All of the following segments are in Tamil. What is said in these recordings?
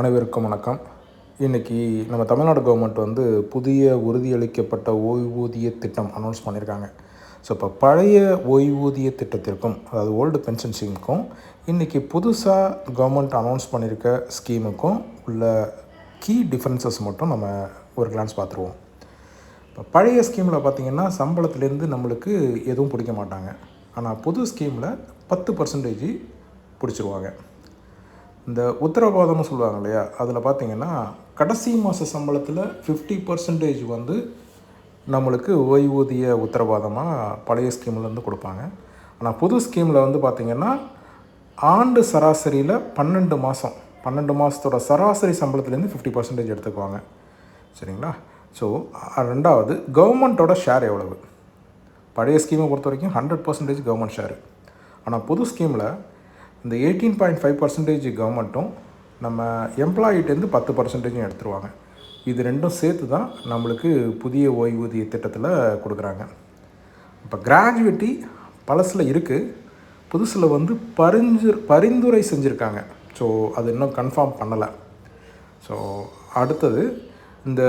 அனைவருக்கும் வணக்கம். இன்றைக்கி நம்ம தமிழ்நாடு கவர்மெண்ட் வந்து புதிய உறுதியளிக்கப்பட்ட ஓய்வூதிய திட்டம் அனௌன்ஸ் பண்ணியிருக்காங்க. ஸோ இப்போ பழைய ஓய்வூதிய திட்டத்திற்கும் அதாவது ஓல்டு பென்ஷன் ஸ்கீமுக்கும் இன்றைக்கி புதுசாக கவர்மெண்ட் அனௌன்ஸ் பண்ணியிருக்க ஸ்கீமுக்கும் உள்ள கீ டிஃப்ரென்சஸ் மட்டும் நம்ம ஒரு கிளான்ஸ் பார்த்துருவோம். இப்போ பழைய ஸ்கீமில் பார்த்திங்கன்னா சம்பளத்துலேருந்து நம்மளுக்கு எதுவும் பிடிக்க மாட்டாங்க. ஆனால் புது ஸ்கீமில் பத்து பர்சன்டேஜ் பிடிச்சிருவாங்க. இந்த உத்தரவாதம்னு சொல்லுவாங்க இல்லையா? அதில் பார்த்தீங்கன்னா கடைசி மாத சம்பளத்தில் ஃபிஃப்டி பர்சன்டேஜ் வந்து நம்மளுக்கு ஓய்வூதிய உத்தரவாதமாக பழைய ஸ்கீம்லேருந்து கொடுப்பாங்க. ஆனால் புது ஸ்கீமில் வந்து பார்த்திங்கன்னா ஆண்டு சராசரியில் பன்னெண்டு மாதம் பன்னெண்டு மாதத்தோட சராசரி சம்பளத்துலேருந்து ஃபிஃப்டி பர்சன்டேஜ் எடுத்துக்குவாங்க. சரிங்களா? ஸோ ரெண்டாவது கவர்மெண்ட்டோட ஷேர் எவ்வளவு? பழைய ஸ்கீமை பொறுத்த வரைக்கும் ஹண்ட்ரட் பர்சன்டேஜ் கவர்மெண்ட் ஷேரு ஆனால் புது ஸ்கீமில் இந்த எயிட்டீன் பாயிண்ட் ஃபைவ் பர்சன்டேஜ் கவர்மெண்ட்டும் நம்ம எம்ப்ளாயிட்டேருந்து பத்து பர்சன்டேஜும் எடுத்துருவாங்க. இது ரெண்டும் சேர்த்து தான் நம்மளுக்கு புதிய ஓய்வூதிய திட்டத்தில் கொடுக்குறாங்க. இப்போ கிராஜுவேட்டி பழசில் இருக்குது புதுசில் வந்து பரிஞ்சு பரிந்துரை செஞ்சுருக்காங்க. ஸோ அது இன்னும் கன்ஃபார்ம் பண்ணலை. ஸோ அடுத்தது இந்த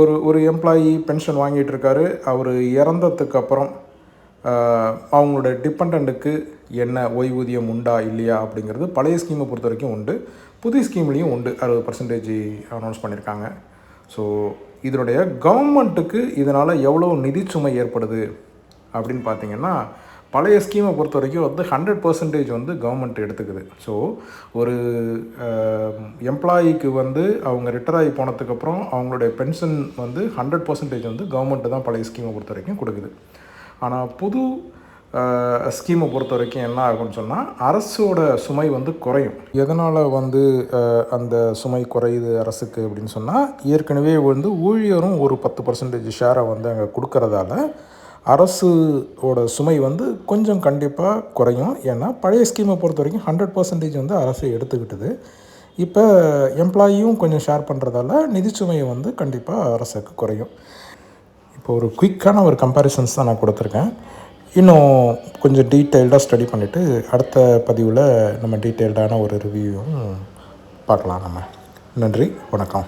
ஒரு ஒரு எம்ப்ளாயி பென்ஷன் வாங்கிட்டு இருக்காரு. அவர் இறந்ததுக்கு அப்புறம் அவங்களோட டிபெண்ட்டுக்கு என்ன ஓய்வூதியம் உண்டா இல்லையா அப்படிங்கிறது பழைய ஸ்கீமை பொறுத்த வரைக்கும் உண்டு. புது ஸ்கீம்லேயும் உண்டு. அறுபது பர்சன்டேஜ் அனௌன்ஸ் பண்ணியிருக்காங்க ஸோ இதனுடைய கவர்மெண்ட்டுக்கு இதனால் எவ்வளோ நிதிச்சுமை ஏற்படுது அப்படின்னு பார்த்தீங்கன்னா பழைய ஸ்கீமை பொறுத்த வரைக்கும் வந்து ஹண்ட்ரட் பர்சன்டேஜ் வந்து கவர்மெண்ட் எடுத்துக்குது. ஸோ ஒரு எம்ப்ளாயிக்கு வந்து அவங்க ரிட்டர் ஆகி போனதுக்கப்புறம் அவங்களுடைய பென்ஷன் வந்து ஹண்ட்ரட் பர்சன்டேஜ் வந்து கவர்மெண்ட்டு தான் பழைய ஸ்கீமை பொறுத்த வரைக்கும் கொடுக்குது. ஆனால் புது ஸ்கீமை பொறுத்த வரைக்கும் என்ன ஆகும்னு சொன்னால் அரசோட சுமை வந்து குறையும். எதனால் வந்து அந்த சுமை குறையுது அரசுக்கு அப்படின்னு சொன்னால் ஏற்கனவே வந்து ஊழியரும் ஒரு பத்து பர்சன்டேஜ் ஷேரை வந்து அங்கே கொடுக்கறதால அரசோட சுமை வந்து கொஞ்சம் கண்டிப்பாக குறையும். ஏன்னா பழைய ஸ்கீமை பொறுத்த வரைக்கும் ஹண்ட்ரட் பர்சன்டேஜ் வந்து அரசு எடுத்துக்கிட்டது. இப்போ எம்ப்ளாயியும் கொஞ்சம் ஷேர் பண்ணுறதால நிதிச்சுமையை வந்து கண்டிப்பாக அரசுக்கு குறையும். இப்போ ஒரு குயிக்கான ஒரு கம்பேரிசன்ஸ் தான் நான் கொடுத்துருக்கேன். இன்னும் கொஞ்சம் டீட்டெயில்டாக ஸ்டடி பண்ணிவிட்டு அடுத்த பதிவில் நம்ம டீட்டெயில்டான ஒரு ரிவ்யூவும் பார்க்கலாம் நம்ம. நன்றி வணக்கம்.